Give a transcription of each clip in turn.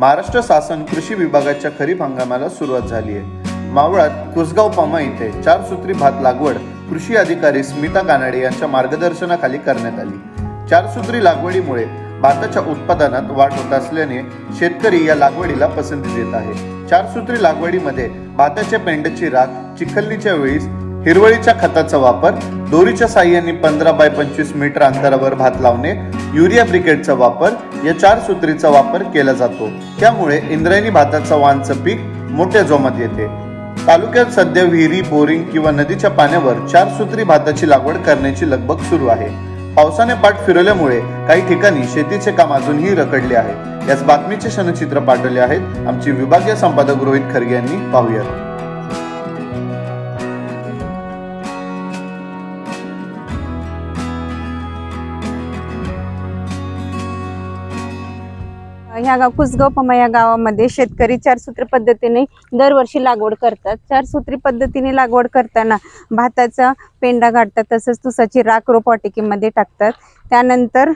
महाराष्ट्र शासन कृषी विभागाच्या खरीप हंगामाला सुरुवात झाली आहे. मावळात कुसगाव पामा इथे चार सूत्री भात लागवड कृषी अधिकारी स्मिता कानाडे यांच्या मार्गदर्शनाखाली करण्यात आली. चार सूत्री लागवडीमुळे भाताच्या उत्पादनात वाढ होत असल्याने शेतकरी या लागवडीला पसंती देत आहे. चार सूत्री लागवडीमध्ये भाताच्या पेंड्याची राख चिखलणीच्या वेळीस हिरवळीच्या खताचा वापर दोरीच्या साह्याने पंधरा बाय पंचवीस मीटर अंतरावर भात लावणे युरिया ब्रिकेटचा वापर या चार सूत्रीचा वापर केला जातो. त्यामुळे इंद्रायणी भाताचा वाणचं पीक मोठ्या जोमात येते. तालुक्यात सध्या विहिरी बोरिंग किंवा नदीच्या पाण्यावर चार सूत्री भाताची लागवड करण्याची लगबग सुरू आहे. पावसाने पाठ फिरवल्यामुळे काही ठिकाणी शेतीचे काम अजूनही रखडले आहे. याच बातमीचे क्षणचित्र पाठवले आहेत आमचे विभागीय संपादक रोहित खरगे यांनी. पाहूयात. ह्या गाव कुसगाव पमा या गावामध्ये शेतकरी चारसूत्री पद्धतीने दरवर्षी लागवड करतात. चारसूत्री पद्धतीने लागवड करताना भाताचा पेंडा गाडतात तसंच तुसाची राख रोपवाटिकेमध्ये टाकतात. त्यानंतर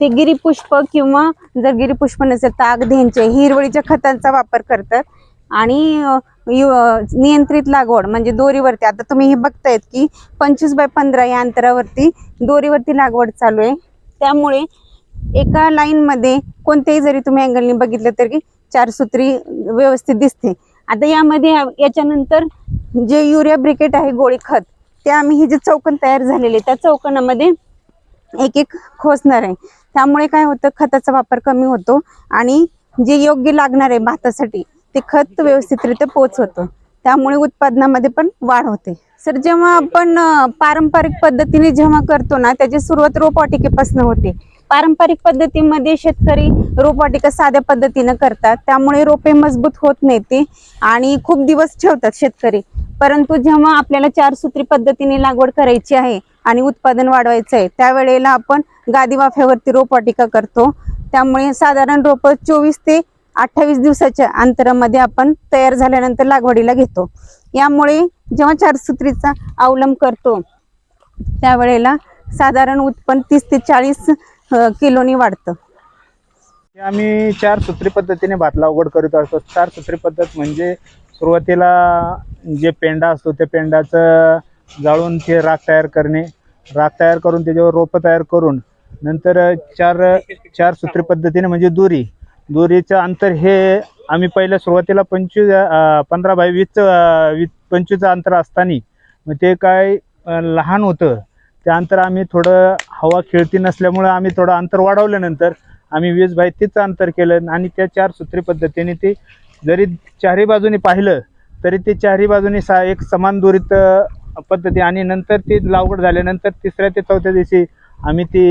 ते गिरीपुष्प किंवा जर गिरीपुष्प नसेल तर आगधेंचे हिरवळीच्या खतांचा वापर करतात. आणि नियंत्रित लागवड म्हणजे दोरीवरती. आता तुम्ही हे बघतायत की पंचवीस बाय पंधरा या अंतरावरती दोरीवरती लागवड चालू आहे. त्यामुळे एका लाईनमध्ये कोणत्याही जरी तुम्ही अँगलने बघितलं तरी चार सूत्री व्यवस्थित दिसते. आता यामध्ये याच्यानंतर जे युरिया ब्रिकेट आहे गोळी खत ते आम्ही हे जे चौकन तयार झालेले त्या चौकनामध्ये एक एक खोसणार आहे. त्यामुळे काय होतं खताचा वापर कमी होतो आणि जे योग्य लागणार आहे भातासाठी ते खत व्यवस्थितरित्या पोचवतं. त्यामुळे उत्पादनामध्ये पण वाढ होते. सर जेव्हा आपण पारंपरिक पद्धतीने जेव्हा करतो ना त्याची सुरुवात रोपवाटिकेपासून होते. पारंपरिक पद्धतीमध्ये शेतकरी रोपवाटिका साध्या पद्धतीनं करतात. त्यामुळे रोपे मजबूत होत नाही ते आणि खूप दिवस ठेवतात शेतकरी. परंतु जेव्हा आपल्याला चार सूत्री पद्धतीने लागवड करायची आहे आणि उत्पादन वाढवायचं आहे त्यावेळेला आपण गादी वाफ्यावरती रोपवाटिका करतो. त्यामुळे साधारण रोप चोवीस ते अठ्ठावीस दिवसाच्या अंतरामध्ये आपण तयार झाल्यानंतर लागवडीला घेतो. यामुळे जेव्हा चार सूत्रीचा अवलंब करतो त्यावेळेला साधारण उत्पन्न तीस ते चाळीस किलोनी वाढतं. आम्ही चार सूत्री पद्धतीने भात लागवड करीत असतो. चार सूत्री पद्धत म्हणजे सुरुवातीला जे पेंडा असतो त्या पेंडाचं जाळून ते राख तयार करणे. राख तयार करून त्याच्यावर रोपं तयार करून नंतर चार चार सूत्री पद्धतीने म्हणजे दुरी. दुरीचं अंतर हे आम्ही पहिल्या सुरुवातीला पंचवीस पंधरा बाय वीसचं वीस पंचवीसचं अंतर असताना मग ते काय लहान होतं. ते अंतर आम्ही थोडं हवा खेळती नसल्यामुळं आम्ही थोडं अंतर वाढवल्यानंतर आम्ही वीज बाय तिचं अंतर केलं आणि त्या चार सूत्री पद्धतीने ते जरी चारही बाजूने पाहिलं तरी ते चारही बाजूने सा एक समान दुरीत पद्धती आणि नंतर ती लागवड झाल्यानंतर तिसऱ्या ते चौथ्या दिवशी आम्ही ती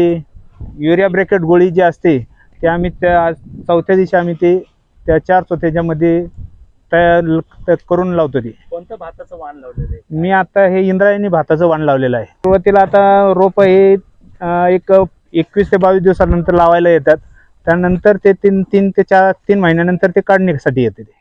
युरिया ब्रॅकेट गोळी जी असते ते आम्ही त्या चौथ्या दिवशी आम्ही ते त्या चार चौथ्याच्यामध्ये तयार करून लावतो ती. कोणतं भाताचं वाण लावलेलं आहे? मी आता हे इंद्रायणी भाताचं वाण लावलेलं आहे. सुरुवातीला आता रोप हे एक एकवीस ते बावीस दिवसानंतर लावायला येतात. त्यानंतर ते तीन तीन ते चार तीन महिन्यानंतर ते काढण्यासाठी येते ते.